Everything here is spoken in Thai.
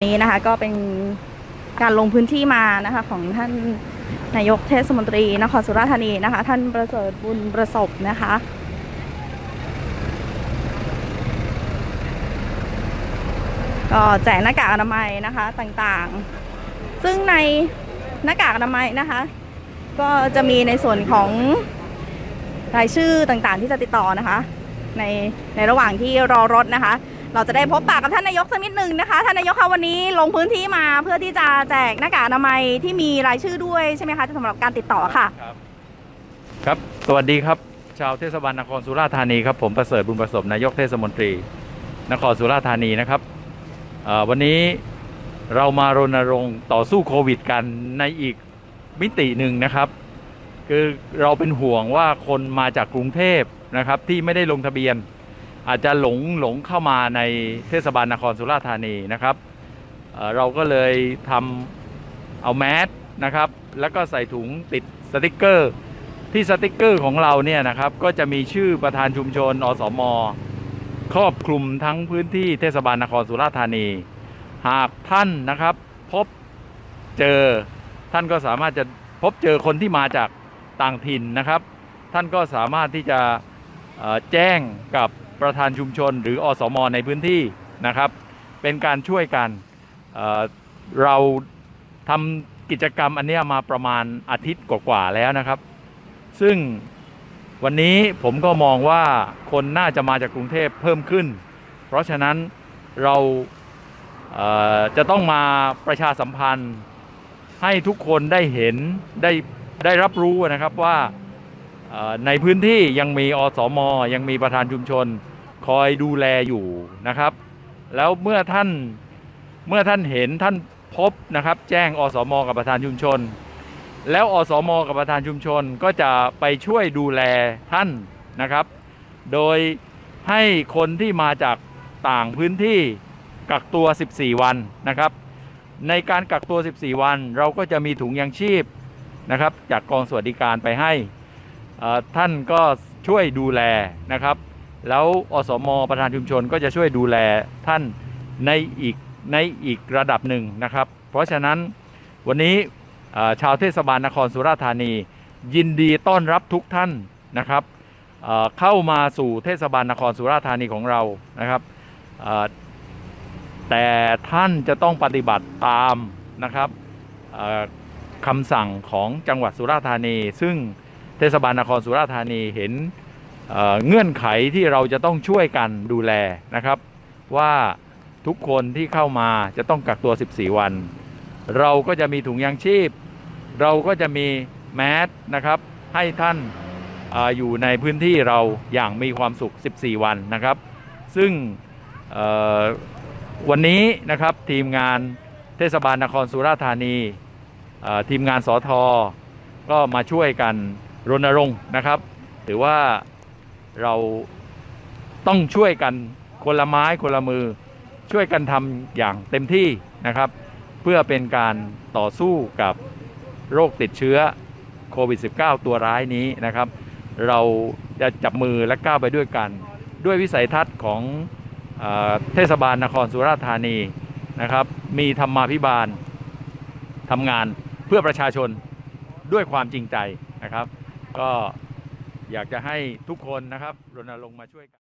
นี้นะคะก็เป็นการลงพื้นที่มานะคะของท่านนายกเทศมนตรีนครสุราษฎร์ธานีนะคะ ท่านประเสริฐบุญประสบนะคะ ก็แจกหน้ากากอนามัยนะคะต่างๆ ซึ่งในหน้ากากอนามัยนะคะ ก็จะมีในส่วนของรายชื่อต่างๆ ที่จะติดต่อนะคะ ในในระหว่างที่รอรถนะคะ เราจะได้พบปากกับท่านนายกสักนิดหนึ่งนะคะ ท่านนายกคะวันนี้ลงพื้นที่มาเพื่อที่จะแจกหน้ากากอนามัยที่มีรายชื่อด้วยใช่ไหมคะสำหรับการติดต่อค่ะ ครับ ครับ สวัสดีครับ ชาวเทศบาลนครสุราษฎร์ธานีครับ ผมประเสริฐบุญประสบนายกเทศมนตรี นครสุราษฎร์ธานีนะครับวันนี้เรามารณรงค์ต่อสู้โควิดกันในอีกมิติหนึ่งนะครับ คือเราเป็นห่วงว่าคนมาจากกรุงเทพนะครับที่ไม่ได้ลงทะเบียน อาจจะหลงหลงเข้ามาในเทศบาลนครสุราษฎร์ธานีนะครับเเราก็เลยทำเอาแมสนะครับ แล้วก็ใส่ถุงติดสติกเกอร์ ที่สติกเกอร์ของเราเนี่ยนะครับ ก็จะมีชื่อประธานชุมชนอสมครอบคลุมทั้งพื้นที่เทศบาลนครสุราษฎร์ธานี หากท่านนะครับ พบเจอท่านก็สามารถจะพบเจอคนที่มาจากต่างถิ่นนะครับ ท่านก็สามารถที่จะแจ้งกับ ประธานชุมชนหรืออสมในพื้นที่นะครับ เป็นการช่วยกันเเราทำกิจกรรมอันเนี้ยมาประมาณอาทิตย์กว่าๆแล้วนะครับ ซึ่งวันนี้ผมก็มองว่าคนน่าจะมาจากกรุงเทพเพิ่มขึ้น เพราะฉะนั้นเราเจะต้องมาประชาสัมพันธ์ให้ทุกคนได้เห็นได้ได้รับรู้นะครับว่า ในพื้นที่ยังมีอสม ยังมีประธานชุมชนคอยดูแลอยู่นะครับ แล้วเมื่อท่านเมื่อท่านเห็นท่านพบนะครับ แจ้งอสม กับประธานชุมชน แล้วอสม กับประธานชุมชนก็จะไปช่วยดูแลท่านนะครับ โดยให้คนที่มาจากต่างพื้นที่กักตัว 14 วันนะครับ ในการกักตัว 14 วัน เราก็จะมีถุงยางชีพนะครับ จากกองสวัสดิการไปให้ ท่านก็ช่วยดูแลนะครับ แล้วอสมประธานชุมชนก็จะช่วยดูแลท่านในอีกในอีกระดับหนึ่งนะครับ เพราะฉะนั้นวันนี้ชาวเทศบาลนครสุราษฎร์ธานี ยินดีต้อนรับทุกท่านนะครับเข้ามาสู่เทศบาลนครสุราษฎร์ธานีของเรานะครับแต่ท่านจะต้องปฏิบัติตามนะครับคำสั่งของจังหวัดสุราษฎร์ธานี ซึ่ง เทศบาลนครสุราษฎร์ธานีเห็นเเงื่อนไขที่เราจะต้องช่วยกันดูแลนะครับ ว่าทุกคนที่เข้ามาจะต้องกักตัว 14 วัน เราก็จะมีถุงยางชีพ เราก็จะมีแมสนะครับให้ท่านอาอยู่ในพื้นที่เราอย่างมีความสุข 14 วันนะครับ ซึ่งวันนี้นะครับทีมงานเทศบาลนครสุราษฎร์ธานีทีมงานสอทอก็มาช่วยกัน รณรงค์นะครับถือว่าเราต้องช่วยกันคนละไม้คนละมือ ช่วยกันทำอย่างเต็มที่นะครับ เพื่อเป็นการต่อสู้กับโรคติดเชื้อโควิด -19 ตัวร้ายนี้นะครับ เราจะจับมือและก้าวไปด้วยกัน ด้วยวิสัยทัศน์ของเอเทศบาลนครสุราษฎร์ธานีนะครับ มีธรรมาภิบาลทำงานเพื่อประชาชนด้วยความจริงใจนะครับ ก็อยากจะให้ทุกคนนะครับรณรงค์มาช่วยกัน